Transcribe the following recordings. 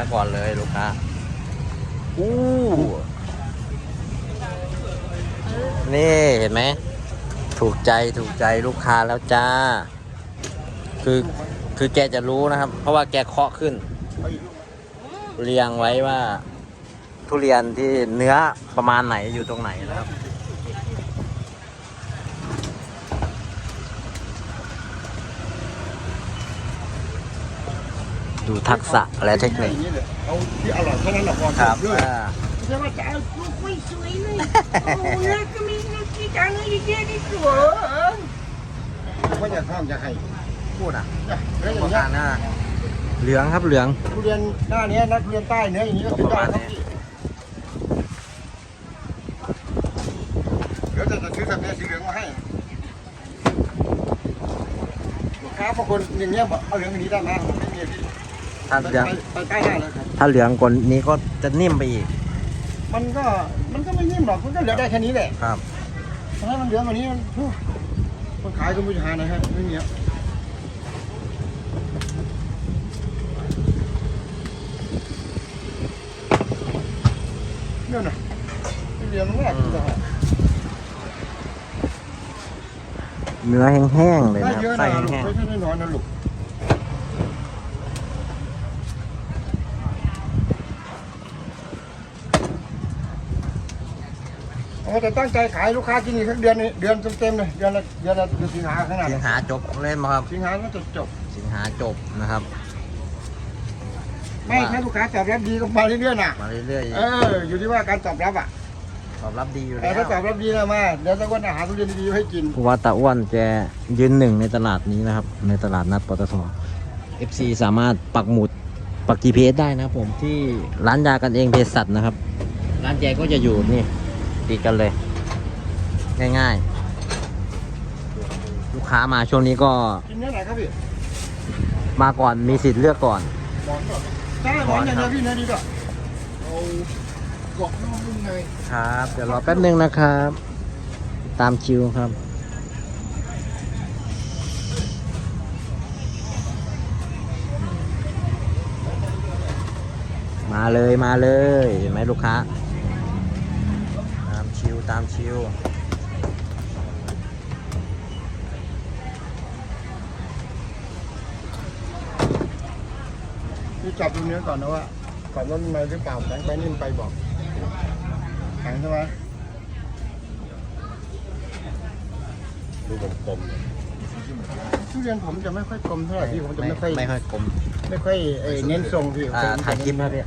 อก่อนเลยลูกค้าอู้นี่เห็นไหม ถูกใจถูกใจลูกค้าแล้วจ้า คือคือแกจะรู้นะครับ เพราะว่าแกเคาะขึ้น เรียงไว้ว่า ทุเรียนที่เนื้อประมาณไหนอยู่ตรงไหนนะครับ ดูทักษะและเทคนิคอย่างนี้เลยเอาที่อร่อยเท่านั้นแหละพอครับด้วยอ่าใช่ว่าจะเอาลูกไม่สวยเลยโอ้เนื้อก็มีเนื้อที่จังเลยเยอะที่สวยว่าจะข้ามจะให้พูดอะเนี่ยเนื้ออปย่างระเงี้มายณน่ะเหลืองครับเหลืองทุเรียนหน้าเนี้ยนะทุเรียนใต้เนื้ออย่างนี้ก็สุดยอดครับพี่เดี๋ยวจะจะซื้อแบบเนี้ยสีเหลืองมาให้ลูกค้าบางคนอย่างเงี้ยบอกเอาเหลืองอันนี้ได้ไหมผมไม่มีพี่ ถ้าไปเหลือง ไปไปใต้หน้าเลยครับ ถ้าเหลืองกว่านี้ก็จะนิ่มไปอีกมันก็มันก็ไม่นิ่มหรอกมันก็เหลือได้แค่นี้แหละครับ ถ้ามันเหลืองกว่านี้มันฮู้คนขายก็ไม่จะหานะฮะไม่มีอะเนี่ยนะทุเรียนมันแรกจะหาเนื้อแห้งๆเลยได้นะครับเยอะไส้นะลูกแห้งไม่ใช่น้อยๆนะลูก เราจะตั้งใจขายลูกค้ากินอีกสักเดือนนี้เดือนเต็มๆเลยเดือนละเดือนละเดือนสิงหาขนาดๆสิงหาจบเล่นมาครับ สิงหาก็จะจบ สิงหาจบนะครับ ไม่ถ้าลูกค้าตอบรับดีก็มาเรื่อยๆนะมาเรื่อยเอออยู่ที่ว่าการตอบรับอะๆตอบรับดีอยู่แต่แล้วถ้าตอบรับดีนะมาเดี๋ยวสักวันอาหารทุเรียนดีๆให้กินผู้ว่าตาอ้วนแกยืนหนึ่งในตลาดนี้นะครับ ในตลาดนัดปตท FC สามารถปักหมุดปัก GPS ได้นะครับผมที่ร้านยากันเองเภสัชนะครับ ร้านแกก็จะอยู่นี่ ติดกันเลย ง่ายๆ ลูกค้ามาช่วงนี้ก็กินเนื้อไหนครับพี่มาก่อนมีสิทธิ์เลือกก่อนหมอนก่อนใช่หมอนอย่างเดียวพี่เนื้อดีกว่าเอากรอบนอกนุ่มในครับ เดี๋ยวรอแป๊บนึงนะครับ ตามคิวครับมาเลยมาเลยเห็นไหมลูกค้าตามชิว ตามชิวพี่จับดูเนื้อก่อนนะว่ากรอบนอกนุ่มในหรือเปล่าแข็งไปนิ่มไปบอกแข็งใช่ไหมดูกลมทุเรียนผมจะไม่ค่อยกลมเท่าไหร่พี่ผมจะไม่ค่อยไม่ค่อยกลมไม่ค่อยเอ่อเน้นทรงพี่อ่าผมจะถ่ายคลิปครับพี่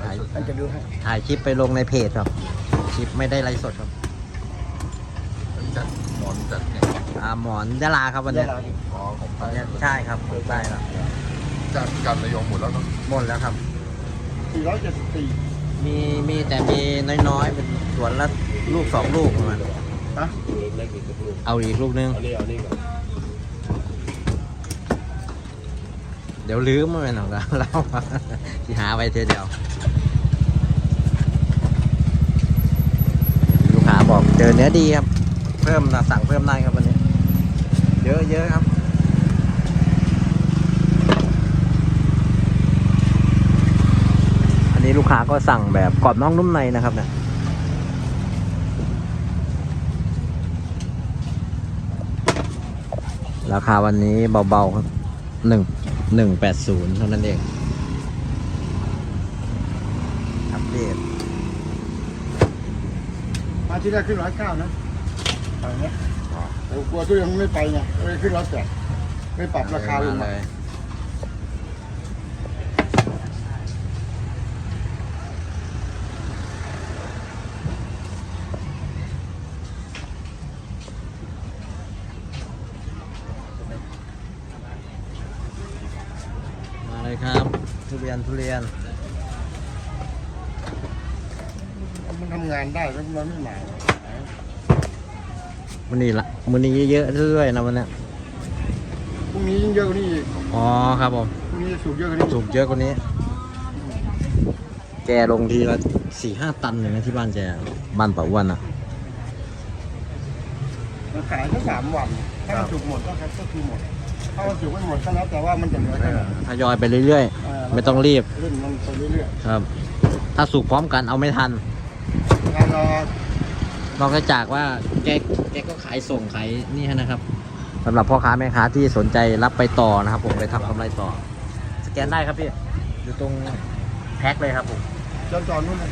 ถ่ายอันจะดูให้ถ่ายคลิปไปลงในเพจครับค ลิปไม่ได้ไลฟ์สดครับๆจัดหมอนจัดเนี่ยอ่าหมอนยะลาครับวันเนี้ยเวลาพี่อ๋อของวันเนี้ยใช่ครับใช่ครับจัดกันระยองหมดแล้วเนาะหมดแล้วครับสี่ร้อยเจ็ดสิบสี่มีมีแต่มีน้อยๆเป็นสวนละลูกสองลูกประมาณฮะเล็กอีกสักลูกเอาอีกลูกนึงเอานี่เอานี่ก่อนเดี๋ยวลืมมาเป็นของเราเราที่หาไปเทอเดียว ลูกค้าบอก เจอเนื้อดีครับ เพิ่มนะสั่งเพิ่มได้ครับวันนี้ เยอะเยอะครับอันนี้ลูกค้าก็สั่งแบบกรอบนอกนุ่มในนะครับเนี่ยราคาวันนี้เบาๆครับหนึ่งหนึ่งแปดศูนย์เท่านั้นเอง อัปเดต ที่แรกขึ้นร้อยเก้านะตอนเนี้ยเรากลัวทุเรียนมันไม่ไปไงเลยขึ้นร้อยแปดไม่ปรับราคาลงเลมายมาเลยครับ ทุเรียนทุเรียน มันทำ งานได้แล้วมันไม่หนาวมันนี่ละมันนี้เยอะๆเรื่อยๆนะวันเนี้ยพรุ่งนี้ยิ่งเยอะกว่านี้อีกอ๋อครับผมพรุ่งนี้จะสูบเยอะกว่านี้สูบเยอะกว่านี้ แกลงทีละสี่ห้าตันเลยนะที่บ้านแกบ้านป่าอ้วนอะมันขายแค่สามวัน ถ้ามันสูบหมดก็ครับก็คือหมด ถ้ามันสูบไม่หมดก็แล้วแต่ว่ามันจะเหลือแค่ไหนทยอยไปเรื่อยเอ่อไม่ต้องรีบเล่นมันไปเรื่อยครับ ถ้าสุกพร้อมกันเอาไม่ทันๆ งานเรานอกจากว่าแกแกก็ขายส่งขายนี่ให้นะครับสำหรับพ่อค้าแม่ค้าที่สนใจรับไปต่อนะครับผมไปทำกำไรต่อ สแกนได้ครับพี่ อยู่ตรงแพ็คเลยครับผมจอนจอนนู่นเลย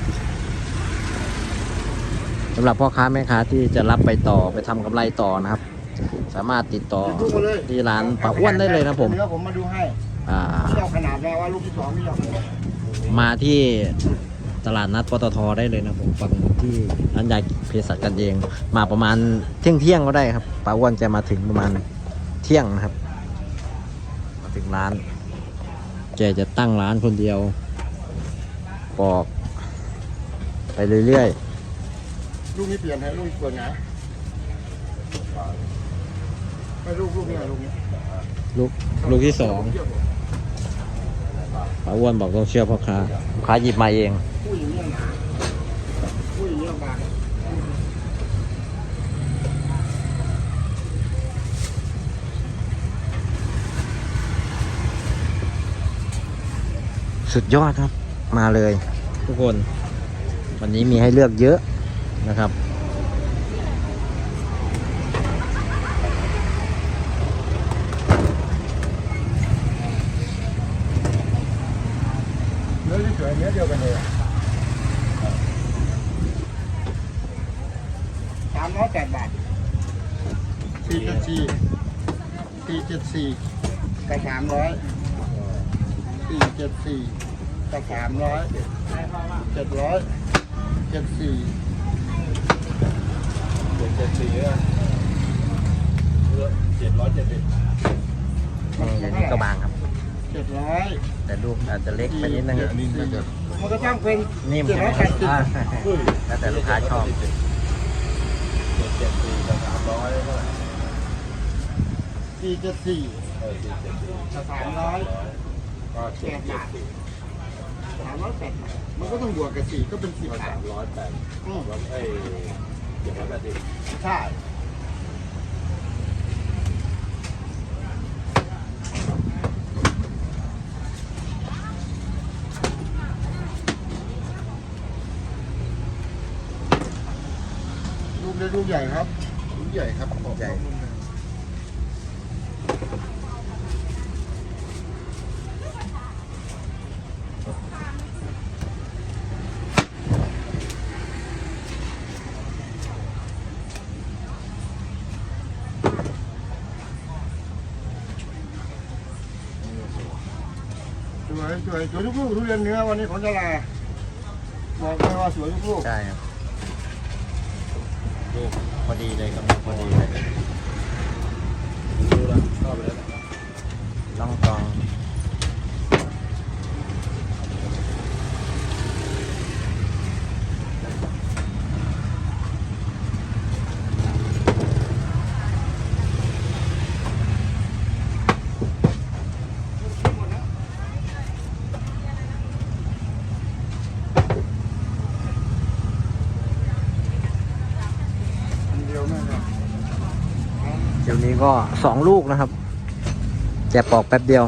สำหรับพ่อค้าแม่ค้าที่จะรับไปต่อไปทำกำไรต่อนะครับ สามารถติดต่อลูกมาเลยที่ร้านปะอ้วนได้เลยนะครับผมเนื้อผมมาดูให้อ่าชอบขนาดแล้วว่าลูกที่สองไม่ชอบมาที่ ตลาดนัดปตทได้เลยนะผมฝั่งที่ร้านยาเภสัชกันเอง มาประมาณเที่ยงเที่ยงๆก็ได้ครับป้าอ้วนจะมาถึงประมาณเที่ยงนะครับ มาถึงร้าน แกจะตั้งร้านคนเดียวปอก ไปเรื่อยลูกนี้เปลี่ยนให้ลูกนี้เปลี่ยนไงไม่ลูกลูกเนี่ยลูกนี้ๆลูกลูกที่สอง ป้าอ้วนบอกต้องเชื่อพ่อค้าลูกค้าหยิบมาเองผู้หญิงเนี่ยหนาผู้หญิงเนี่ยบางสุดยอดครับ มาเลย ทุกคน วันนี้มีให้เลือกเยอะนะครับ เนื้อที่สวยเนื้อเดียวกันเลยสามร้อยแปดบาทสี่เจ็ดสี่สี่เจ็ดสี่กับสามร้อยสี่เจ็ดสี่กับสามร้อยเจ็ดร้อยเจ็ดสี่เจ็ดเจ็ดสี่นะเจ็ดร้อยเจ็ดสิบอย่างนี้ก็บางครับ เจ็ดร้อยแต่ลูกอาจจะเล็กไปนิดนึงเนี่ยนี่น่าจะมันก็ต้องเป็นนิ่มเจ็ดใช่ไหมร้อยคแปรับดสิบอ่าแล้วแต่ลูกค้าชอบเจ็ดเจ็ดสี่กับสามร้อยเท่าไหร่สี่เจ็ดสี่เออสี่เจ็ดสี่กับสามร้อยก็แปเจ็ดดเจ็บาดทสี่สามร้อยแปดบาทมันก็ต้องบวกกับสี่ก็เป็นสิบก็บาสาทมร้อยแปดอืมร้อยเอ้ยเจ็ดร้อยแปดสิบใช่ ลูกเล็กลูกใหญ่ครับ ลูกใหญ่ครับผมใหญ่สวยสวยสวยทุกลูกทุเรียนเนื้อวันนี้ของจะลาบอกเลยว่าสวยทุกลูก ใช่ครับ ลูกพอดีเลยกำลังพอดีเลยดูแล้วเข้าไปแล้วนะ ต้องตอง อันเดียวแม่ครับ เดี๋ยวนี้ ก็สองลูกนะครับแกะปอกแป๊บเดียว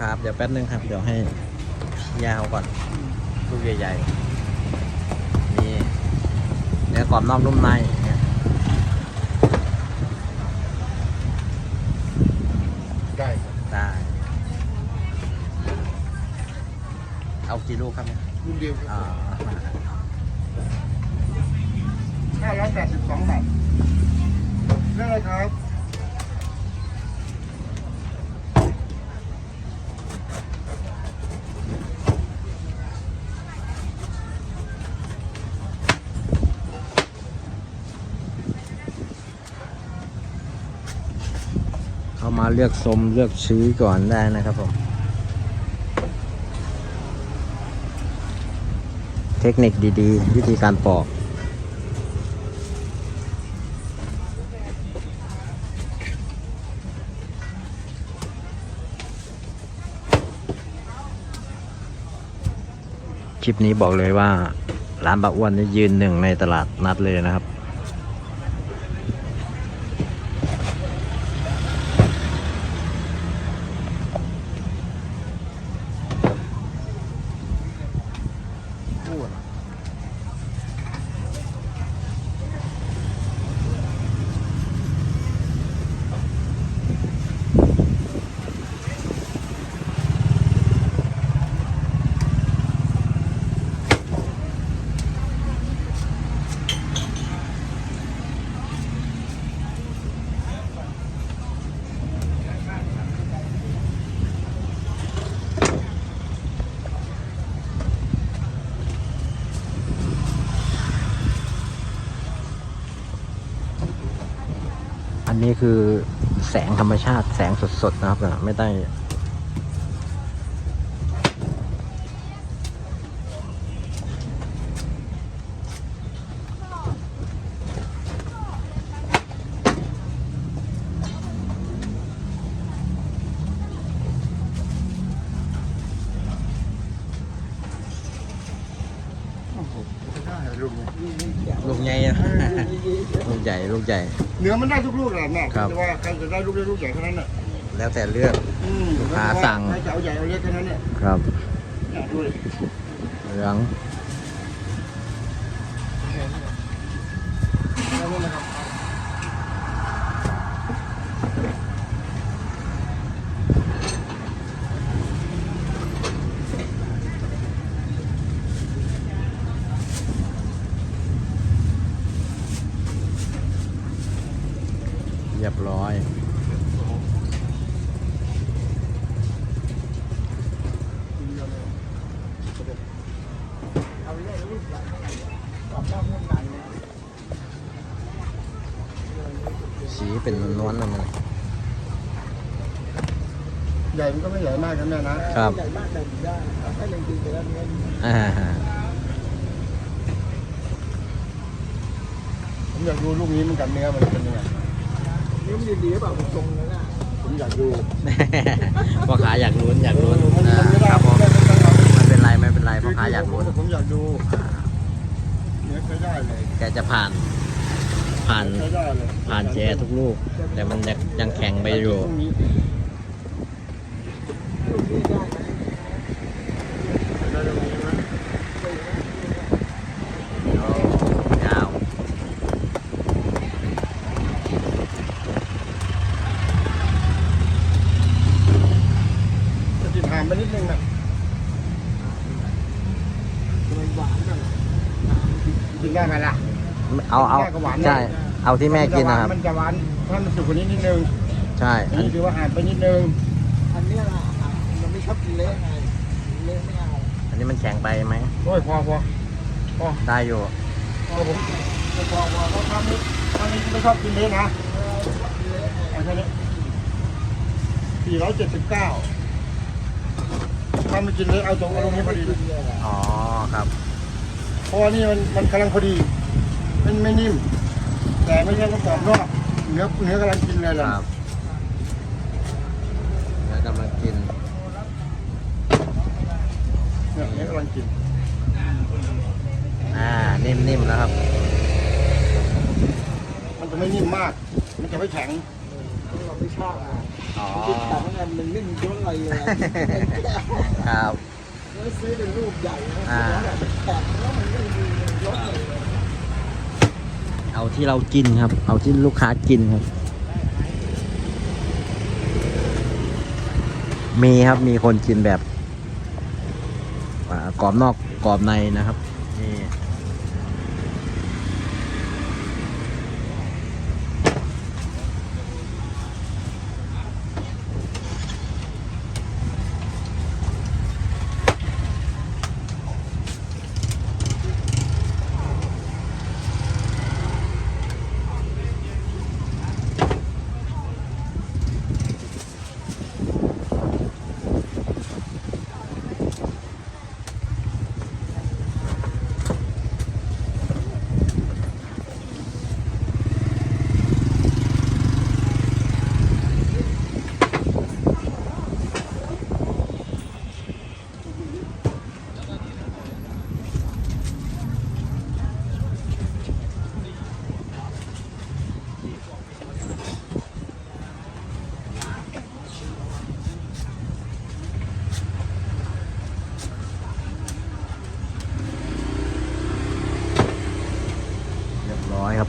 ครับ เดี๋ยวแป๊บนึงครับ เดี๋ยวให้ยาเขาก่อน ลูกใหญ่ ๆ อกรอบนอกนุ่มในเนี่ยได้ครับได้ เอากี่ลูกครับเนี่ยลูกเดียวคอ่ารับห้าร้อยแปดสิบสองบาทเรื่องอะไรครับ เข้ามาเลือกชมเลือกซื้อก่อนได้นะครับผม เทคนิคดีๆ วิธีการปอกคลิปนี้บอกเลยว่าร้านบะอ้วนนี่ยืนหนึ่งในตลาดนัดเลยนะครับ อันนี้คือแสงธรรมชาติแสงสดๆนะครับ ไม่ได้ได้ลูกนี้ ลูกใหญ่นะ ลูกใหญ่ลูกใหญ่ เนื้อมันได้ทุกลูกแหละแม่ครับ แต่ว่าใครจะได้ลูกเล็กลูกใหญ่เท่านั้นแหละแล้วแต่เลือก อืมลูกค้าสั่ง ใครจะเอาใหญ่เอาเล็กเท่านั้นแหละครับ เนี่ยดูดิเหลือง แล้วนี่นะครับ เรียบร้อย เอาเล็กลูกใหญ่กรอบนอกนุ่มในเนี่ย สีเป็นนวลๆนะมันใหญ่มันก็ไม่ใหญ่มากนะแม่นะครับใหญ่มากแต่ได้ถ้าจริงๆแต่ละเนื้ออ่าผมอยากดูลูกนี้มันกับเนื้อมันเป็นยังไงเนื้อมันดีๆหรือเปล่าผมทรงนั้นน่ะผมอยากดูพ่อค้าอยากลุ้นอยากลุ้นมันอ่าไม่ได้ครับผมไม่ได้ไม่ได้ไม่เป็นไรไม่เป็นไรพ่อค้าอยากลุ้นผมอยากดูเนื้อใช้ได้เลยแกจะผ่าน ผ่านใช้ได้เลยผ่านแกทุกลูก แต่มันยังยังแข็งไปอยู่ลูกนี้ได้ลูกนี้ไหมยาวจะกินหามไปนิดนึงนะหวานกันกินได้ไหมล่ะ เอาเอาแม่ก็หวานนะ ใช่ เอาที่แม่กินนะครับ มันจะหวานถ้ามันสุกกว่านี้นิดนึงใช่อันอันนี้ถือว่าหามไปนิดนึงอันเนี้ยล่ะมันไม่ชอบกินเละไงเละไม่เอาอันนี้มันแข็งไปไหมโอ้ยพอพอพอได้อยู่ พอผมพอพอเขาทำนี่ทำนี่ไม่ชอบกินเละนะเอาแค่นี้สี่ร้อยเจ็ดสิบเก้าถ้าไม่กินเละเอาตรงเอาตรงนี้พอดีเลยอ๋อครับเพราะว่านี่มันมันกำลังพอดี มันไม่นิ่ม แต่ไม่ใช่ว่ากรอบนอกเนื้อเนื้อกำลังกินเลยคล่ะรับแล้วกำลังกินเนี่ยเนื้อกำลังกินอ่านิ่มๆแล้วครับ มันจะไม่นิ่มมาก มันจะไม่แข็งเราไม่ชอบอะอ๋อคิดแต่ว่ามันมันไม่มีย้อนอะไรเลย ครับ แล้วซื้อเป็นรูปใหญ่นะอ่าแล้วแบบแข็งแล้วมันไม่มีรสเลย เอาที่เรากินครับ เอาที่ลูกค้ากินครับ มีครับมีคนกินแบบกรอบนอกกรอบในนะครับ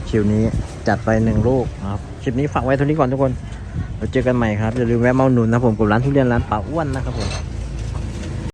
คิวนี้จัดไปหนึ่งลูกนะครับคลิปนี้ฝากไว้เท่านี้ก่อนทุกคนเราเจอกันใหม่ครับอย่าลืมแวะมาอุดหนุนนะผมกับร้านทุเรียนร้านป่าอ้วนนะครับผม